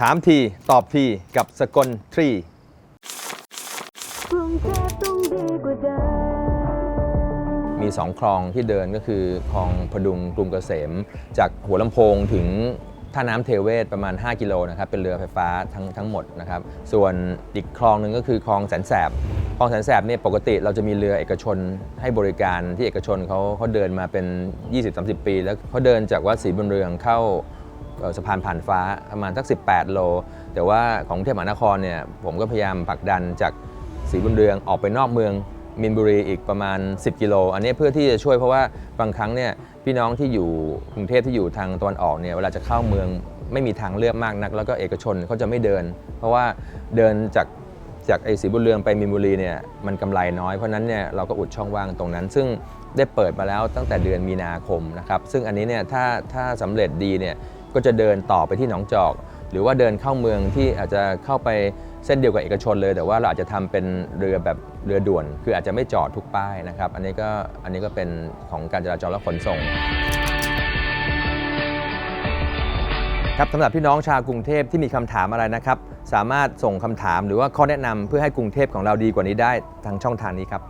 ถามที ตอบที กับสกลทรีกรุงเทพต้องดีกว่าเดิมมี 2 คลองที่เดินก็คือคลองพดุงกรุงเกษม จากหัวลำโพงถึงท่าน้ำเทเวศประมาณ 5 กิโลนะครับเป็นเรือไฟฟ้าทั้งทั้งหมดนะครับส่วนอีกคลองหนึ่งก็คือคลองแสนแสบคลองแสนแสบเนี่ยปกติเราจะมีเรือเอกชนให้บริการที่เอกชนเขาเขาเดินมาเป็น 20-30 ปี แล้วเขาเดินจากวัดศรีบุญเรืองเข้า สะพานผ่านฟ้าประมาณสัก 18 โล แต่ว่าของกรุงเทพมหานครเนี่ยผมก็พยายามผลักดันจากศรีบุญเรืองออกไปนอกเมืองมินบุรีอีกประมาณ 10 กิโล อันนี้เพื่อที่จะช่วยเพราะว่าบางครั้งเนี่ยพี่น้องที่อยู่กรุงเทพที่อยู่ทางตะวันออกเนี่ยเวลาจะเข้าเมืองไม่มีทางเลือกมากนัก แล้วก็เอกชนเขาจะไม่เดิน เพราะว่าเดินจากจากไอ้ศรีบุญเรืองไปมินบุรีเนี่ยมันกำไรน้อยเพราะนั้นเนี่ยเราก็อุดช่องว่างตรงนั้น ซึ่งได้เปิดมาแล้วตั้งแต่เดือนมีนาคมนะครับซึ่งอันนี้เนี่ยถ้าถ้าสำเร็จดีเนี่ย ก็จะเดินต่อไปที่หนองจอก หรือว่าเดินเข้าเมืองที่อาจจะเข้าไปเส้นเดียวกับเอกชนเลย แต่ว่าเราอาจจะทำเป็นเรือแบบเรือด่วน คืออาจจะไม่จอดทุกป้ายนะครับ อันนี้ก็อันนี้ก็เป็นของการจราจรและขนส่งครับสำหรับพี่น้องชาวกรุงเทพที่มีคำถามอะไรนะครับ สามารถส่งคำถามหรือว่าข้อแนะนำเพื่อให้กรุงเทพของเราดีกว่านี้ได้ทางช่องทางนี้ครับ